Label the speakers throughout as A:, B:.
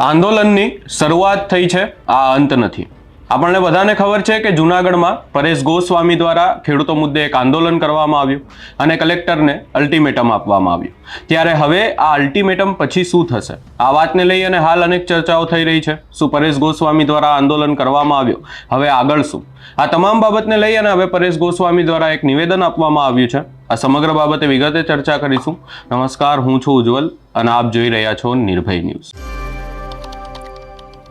A: આંદોલનની શરૂઆત થઈ છે, આ અંત નથી. આપણને બધાને ખબર છે કે જૂનાગઢમાં પરેશ ગોસ્વામી દ્વારા ખેડૂતો મુદ્દે એક આંદોલન કરવામાં આવ્યું અને કલેક્ટરને અલ્ટિમેટમ આપવામાં આવ્યું. ત્યારે હવે આ અલ્ટિમેટમ પછી શું થશે? આ વાતને લઈ અને હાલ અનેક ચર્ચાઓ થઈ રહી છે. શું પરેશ ગોસ્વામી દ્વારા આંદોલન કરવામાં આવ્યું? હવે આગળ શું? આ તમામ બાબતને લઈ અને હવે પરેશ ગોસ્વામી દ્વારા એક નિવેદન આપવામાં આવ્યું છે. આ સમગ્ર બાબતે વિગતે ચર્ચા કરીશું. નમસ્કાર, હું છું ઉજ્જવલ અને આપ જોઈ રહ્યા છો નિર્ભય ન્યૂઝ.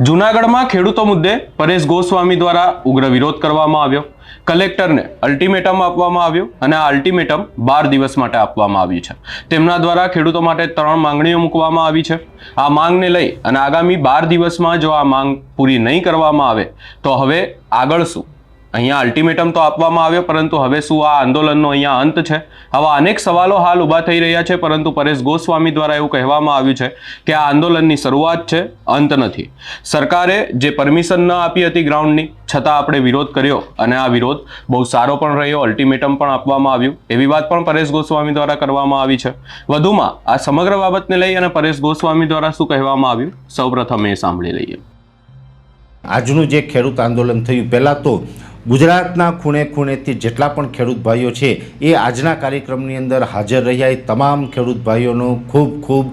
A: જૂનાગઢમાં ખેડૂતો મુદ્દે પરેશ ગોસ્વામી દ્વારા ઉગ્ર વિરોધ કરવામાં આવ્યો. કલેક્ટરને અલ્ટિમેટમ આપવામાં આવ્યું અને આ અલ્ટિમેટમ બાર દિવસ માટે આપવામાં આવ્યું છે. તેમના દ્વારા ખેડૂતો માટે ત્રણ માંગણીઓ મૂકવામાં આવી છે. આ માંગને લઈ અને આગામી બાર દિવસમાં જો આ માંગ પૂરી નહીં કરવામાં આવે, તો હવે આગળ શું? અહીંયા અલ્ટિમેટમ તો આપવામાં આવ્યો, પરંતુ હવે શું આ આંદોલનનો અહીંયા અંત છે? આવા અનેક સવાલો હાલ ઊભા થઈ રહ્યા છે, પરંતુ પરેશ ગોસ્વામી દ્વારા એવું કહેવામાં આવ્યું છે કે આ આંદોલનની શરૂઆત છે, અંત નથી. સરકારે જે પરમિશન ન આપી હતી ગ્રાઉન્ડની છતાં આપણે વિરોધ કર્યો અને આ વિરોધ બહુ સારો પણ રહ્યો અલ્ટિમેટમ પણ આપવામાં આવ્યું. એવી વાત પણ પરેશ ગોસ્વામી દ્વારા કરવામાં આવી છે. વધુમાં, આ સમગ્ર બાબતને લઈ અને પરેશ ગોસ્વામી દ્વારા શું કહેવામાં આવ્યું? સૌપ્રથમ એ સાંભળી લઈએ.
B: આજનું જે ખેડૂત આંદોલન થયું, પહેલાં તો ગુજરાતના ખૂણે ખૂણેથી જેટલા પણ ખેડૂત ભાઈઓ છે, એ આજના કાર્યક્રમની અંદર હાજર રહ્યા એ તમામ ખેડૂત ભાઈઓનો ખૂબ ખૂબ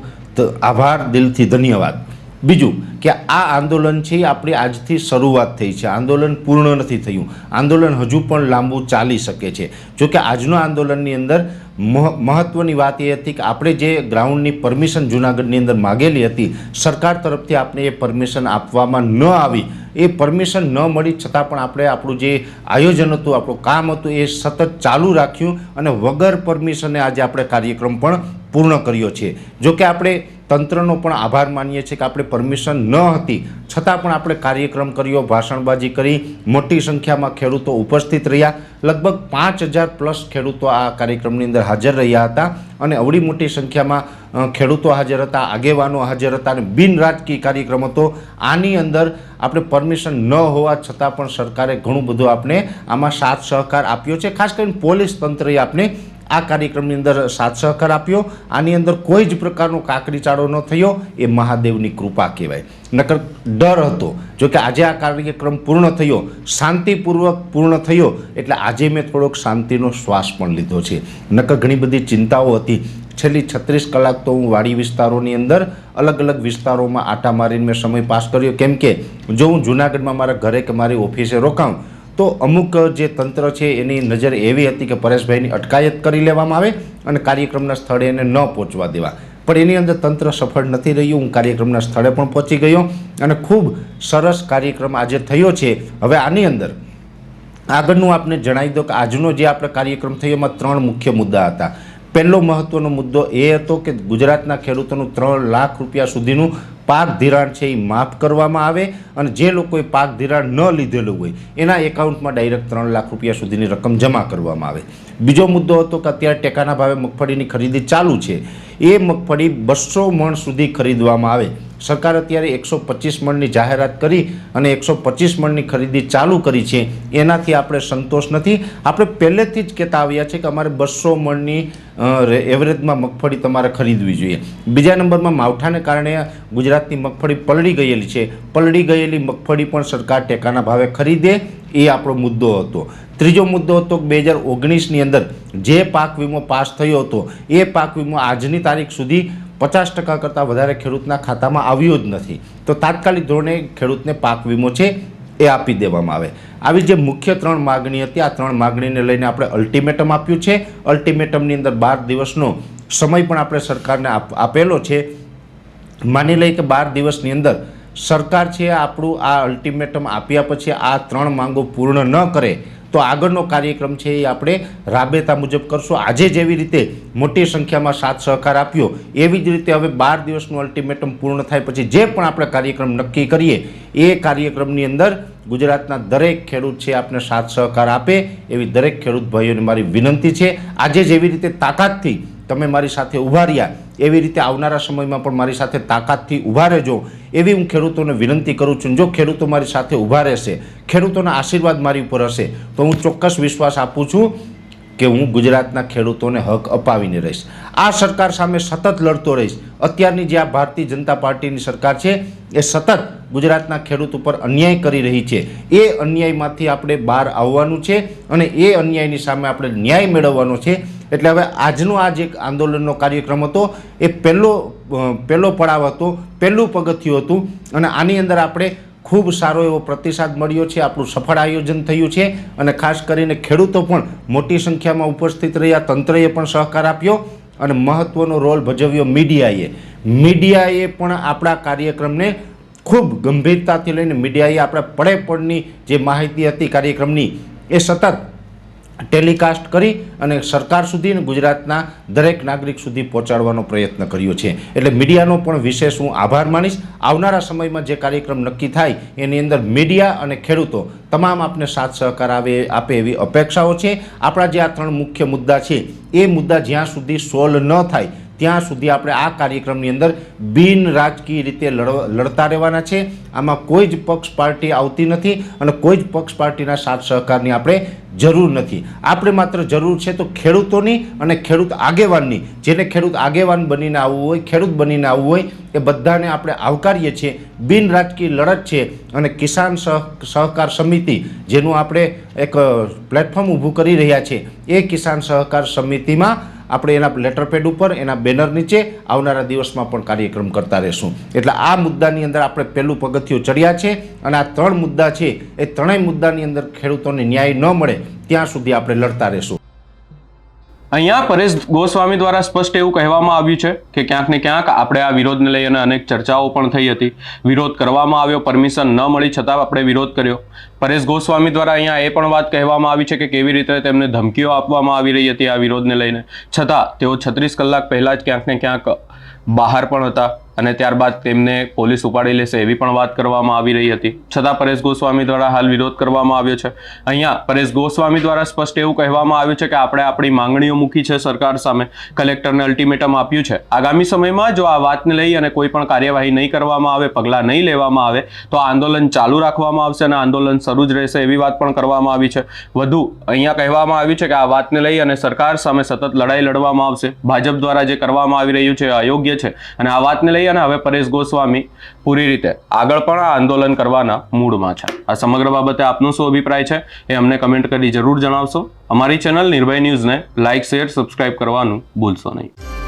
B: આભાર, દિલથી ધન્યવાદ. બીજું કે આ આંદોલન છે આપણી આજથી શરૂઆત થઈ છે. આંદોલન પૂર્ણ નથી થયું. આંદોલન હજુ પણ લાંબુ ચાલી શકે છે. જો કે આજના આંદોલનની અંદર મહ- મહત્વની વાત એ હતી કે આપણે જે ગ્રાઉન્ડની પરમિશન જૂનાગઢની અંદર માગેલી હતી, સરકાર તરફથી આપણે એ પરમિશન આપવામાં ન આવી. એ પરમિશન ન મળી છતાં પણ આપણે આપણું જે આયોજન હતું, આપણું કામ હતું એ સતત ચાલુ રાખ્યું અને વગર પરમિશને આજે આપણે કાર્યક્રમ પણ પૂર્ણ કર્યો છે. જો કે આપણે તંત્રનો પણ આભાર માનીએ છીએ કે આપણે પરમિશન ન હતી. છતાં પણ આપણે કાર્યક્રમ કર્યો, ભાષણબાજી કરી, મોટી સંખ્યામાં ખેડૂતો ઉપસ્થિત રહ્યા. લગભગ પાંચ હજાર પ્લસ ખેડૂતો આ કાર્યક્રમની અંદર હાજર રહ્યા હતા અને અવડી મોટી સંખ્યામાં ખેડૂતો હાજર હતા, આગેવાનો હાજર હતા અને બિન રાજકીય કાર્યક્રમ હતો. આની અંદર આપણે પરમિશન ન હોવા છતાં પણ સરકારે ઘણું બધું આપણે આમાં સાથ સહકાર આપ્યો છે. ખાસ કરીને પોલીસ તંત્રએ આપણે આ કાર્યક્રમની અંદર સાથ સહકાર આપ્યો. આની અંદર કોઈ જ પ્રકારનો કાકડી ચાળો ન થયો. એ મહાદેવની કૃપા કહેવાય. નકર ડર હતો. જો કે આજે આ કાર્યક્રમ પૂર્ણ થયો, શાંતિપૂર્વક પૂર્ણ થયો, એટલે આજે મેં થોડોક શાંતિનો શ્વાસ પણ લીધો છે. નકર ઘણી બધી ચિંતાઓ હતી. છેલ્લી છત્રીસ કલાક તો હું વાડી વિસ્તારોની અંદર અલગ અલગ વિસ્તારોમાં આટા મારીને મેં સમય પાસ કર્યો. કેમ કે જો હું જુનાગઢમાં મારા ઘરે કે મારી ઓફિસે રોકાઉં તો અમુક જે તંત્ર છે એની નજર એવી હતી કે પરેશભાઈની અટકાયત કરી લેવામાં આવે અને કાર્યક્રમના સ્થળે એને ન પહોંચવા દેવા. પણ એની અંદર તંત્ર સફળ નથી રહ્યું. હું કાર્યક્રમના સ્થળે પણ પહોંચી ગયો અને ખૂબ સરસ કાર્યક્રમ આજે થયો છે. હવે આની અંદર આગળનું આપને જણાવી દો કે આજનો જે આપણે કાર્યક્રમ થયો એમાં ત્રણ મુખ્ય મુદ્દા હતા. પહેલો મહત્વનો મુદ્દો એ હતો કે ગુજરાતના ખેડૂતોનું ત્રણ લાખ રૂપિયા સુધીનું પાક ધિરાણ છે એ માફ કરવામાં આવે અને જે લોકોએ પાક ધિરાણ ન લીધેલું હોય, એના એકાઉન્ટમાં ડાયરેક્ટ ત્રણ લાખ રૂપિયા સુધીની રકમ જમા કરવામાં આવે. બીજો મુદ્દો હતો કે અત્યારે ટેકાના ભાવે મગફળીની ખરીદી ચાલુ છે. એ મગફળી બસો મણ સુધી ખરીદવામાં આવે. સરકાર અત્યારે એકસો પચીસ મણની જાહેરાત કરી અને એકસો પચીસ મણની ખરીદી ચાલુ કરી છે. એનાથી આપણે સંતોષ નથી. આપણે પહેલેથી જ કહેતા આવ્યા છે કે અમારે બસો મણની એવરેજમાં મગફળી તમારે ખરીદવી જોઈએ. બીજા નંબરમાં માવઠાને કારણે ગુજરાતની મગફળી પલળી ગયેલી છે. પલળી ગયેલી મગફળી પણ સરકાર ટેકાના ભાવે ખરીદે એ આપણો મુદ્દો હતો. ત્રીજો મુદ્દો હતો કે બે હજાર ઓગણીસની અંદર જે પાક વીમો પાસ થયો હતો, એ પાક વીમો આજની તારીખ સુધી પચાસ ટકા કરતાં વધારે ખેડૂતના ખાતામાં આવ્યો જ નથી. તો તાત્કાલિક ધોરણે ખેડૂતને પાક વીમો છે એ આપી દેવામાં આવે. આવી જે મુખ્ય ત્રણ માગણી હતી, આ ત્રણ માગણીને લઈને આપણે અલ્ટિમેટમ આપ્યું છે. અલ્ટિમેટમની અંદર બાર દિવસનો સમય પણ આપણે સરકારને આપ- આપેલો છે. માની લઈએ કે બાર દિવસની અંદર સરકાર છે આપણું આ અલ્ટિમેટમ આપ્યા પછી આ ત્રણ માંગો પૂર્ણ ન કરે તો આગળનો કાર્યક્રમ છે એ આપણે રાબેતા મુજબ કરશું. આજે જેવી રીતે મોટી સંખ્યામાં સાથ સહકાર આપ્યો, એવી જ રીતે હવે બાર દિવસનું અલ્ટિમેટમ પૂર્ણ થાય પછી જે પણ આપણે કાર્યક્રમ નક્કી કરીએ, એ કાર્યક્રમની અંદર ગુજરાતના દરેક ખેડૂત છે આપને સાથ સહકાર આપે, એવી દરેક ખેડૂત ભાઈઓને મારી વિનંતી છે. આજે જેવી રીતે તાકાતથી તમે મારી સાથે ઊભા રહ્યા, એવી રીતે આવનારા સમયમાં પણ મારી સાથે તાકાતથી ઊભા રહેજો. એવી હું ખેડૂતોને વિનંતી કરું છું, જો ખેડૂતો મારી સાથે ઊભા રહેશે, ખેડૂતોના આશીર્વાદ મારી ઉપર હશે, તો હું ચોક્કસ વિશ્વાસ આપું છું કે હું ગુજરાતના ખેડૂતોને હક અપાવીને રહીશ. આ સરકાર સામે સતત લડતો રહીશ. અત્યારની જે આ ભારતીય જનતા પાર્ટીની સરકાર છે, એ સતત ગુજરાતના ખેડૂત ઉપર અન્યાય કરી રહી છે. એ અન્યાયમાંથી આપણે બહાર આવવાનું છે અને એ અન્યાયની સામે આપણે ન્યાય મેળવવાનો છે. એટલે હવે આજનો આ જે આંદોલનનો કાર્યક્રમ હતો, એ પહેલો પહેલો પડાવ હતો, પહેલું પગથિયું હતું અને આની અંદર આપણે ખૂબ સારો એવો પ્રતિસાદ મળ્યો છે. આપણું સફળ આયોજન થયું છે અને ખાસ કરીને ખેડૂતો પણ મોટી સંખ્યામાં ઉપસ્થિત રહ્યા. તંત્રએ પણ સહકાર આપ્યો અને મહત્ત્વનો રોલ ભજવ્યો મીડિયાએ. મીડિયાએ પણ આપણા કાર્યક્રમને ખૂબ ગંભીરતાથી લઈને મીડિયાએ આપણા પડે પડની જે માહિતી હતી કાર્યક્રમની, એ સતત ટેલિકાસ્ટ કરી અને સરકાર સુધી અને ગુજરાતના દરેક નાગરિક સુધી પહોંચાડવાનો પ્રયત્ન કર્યો છે. એટલે મીડિયાનો પણ વિશેષ હું આભાર માનીશ. આવનારા સમયમાં જે કાર્યક્રમ નક્કી થાય, એની અંદર મીડિયા અને ખેડૂતો તમામ આપને સાથ સહકાર આવે, આપે એવી અપેક્ષાઓ છે. આપણા જે આ ત્રણ મુખ્ય મુદ્દા છે, એ મુદ્દા જ્યાં સુધી સોલ્વ ન થાય ત્યાં સુધી આપણે આ કાર્યક્રમની અંદર બિન રાજકીય રીતે લડતા રહેવાના છે. આમાં કોઈ જ પક્ષ પાર્ટી આવતી નથી અને કોઈ જ પક્ષ પાર્ટીના સાથ સહકારની આપણે જરૂર નથી. આપણે માત્ર જરૂર છે તો ખેડૂતોની અને ખેડૂત આગેવાનની. જેને ખેડૂત આગેવાન બનીને આવવું હોય, ખેડૂત બનીને આવવું હોય, એ બધાને આપણે આવકારીએ છીએ. બિન રાજકીય લડત છે અને કિસાન સહ, સહકાર સમિતિ, જેનું આપણે એક પ્લેટફોર્મ ઊભું કરી રહ્યા છે. એ કિસાન સહકાર સમિતિમાં આપણે એના લેટરપેડ ઉપર, એના બેનર નીચે આવનારા દિવસમાં પણ કાર્યક્રમ કરતા રહેશું. એટલે આ મુદ્દાની અંદર આપણે પહેલું પગથિયું ચડ્યા છે અને આ ત્રણ મુદ્દા છે, એ ત્રણેય મુદ્દાની અંદર ખેડૂતોને ન્યાય ન મળે, ત્યાં સુધી આપણે લડતા રહેશું.
A: અહીંયા પરેશ ગોસ્વામી દ્વારા સ્પષ્ટ એવું કહેવામાં આવ્યું છે કે ક્યાંક ને ક્યાંક આપણે આ વિરોધને લઈ અને અનેક ચર્ચાઓ પણ થઈ હતી. વિરોધ કરવામાં આવ્યો, પરમિશન ન મળી છતાં આપણે વિરોધ કર્યો. પરેશ ગોસ્વામી દ્વારા અહીંયા એ પણ વાત કહેવામાં આવી છે કે કેવી રીતે તેમને ધમકીઓ આપવામાં આવી રહી હતી આ વિરોધને લઈને. છતાં તેઓ છત્રીસ કલાક પહેલાં જ ક્યાંક ને ક્યાંક બહાર પણ હતા. અને ત્યારબાદ તેમને પોલીસ ઉપાડી લેશે એવી પણ વાત કરવામાં આવી રહી હતી. છતાં પરેશ ગોસ્વામી દ્વારા હાલ વિરોધ કરવામાં આવ્યો છે. અહીંયા પરેશ ગોસ્વામી દ્વારા સ્પષ્ટ એવું કહેવામાં આવ્યું છે કે આપણે આપણી માંગણીઓ મૂકી છે સરકાર સામે. કલેક્ટરને અલ્ટિમેટમ આપ્યું છે. આગામી સમયમાં જો આ વાતને લઈ અને કોઈ પણ કાર્યવાહી નહીં કરવામાં આવે, પગલાં નહીં લેવામાં આવે, તો આંદોલન ચાલુ રાખવામાં આવશે અને આંદોલન શરૂ જ રહેશે એવી વાત પણ કરવામાં આવી છે. વધુ અહીંયા કહેવામાં આવ્યું છે કે આ વાતને લઈ અને સરકાર સામે સતત લડાઈ લડવામાં આવશે. ભાજપ દ્વારા જે કરવામાં આવી રહ્યું છે અયોગ્ય છે. અને આ વાતને લઈ અને હવે પરેશ ગોસ્વામી પૂરી રીતે આગળ પણ આ આંદોલન કરવાના મૂડમાં છે. આ સમગ્ર બાબતે આપનો શું અભિપ્રાય છે એ અમને કમેન્ટ કરી જરૂર જણાવશો. અમારી ચેનલ નિર્ભય ન્યૂઝને લાઇક, શેર, સબસ્ક્રાઇબ કરવાનું ભૂલશો નહીં.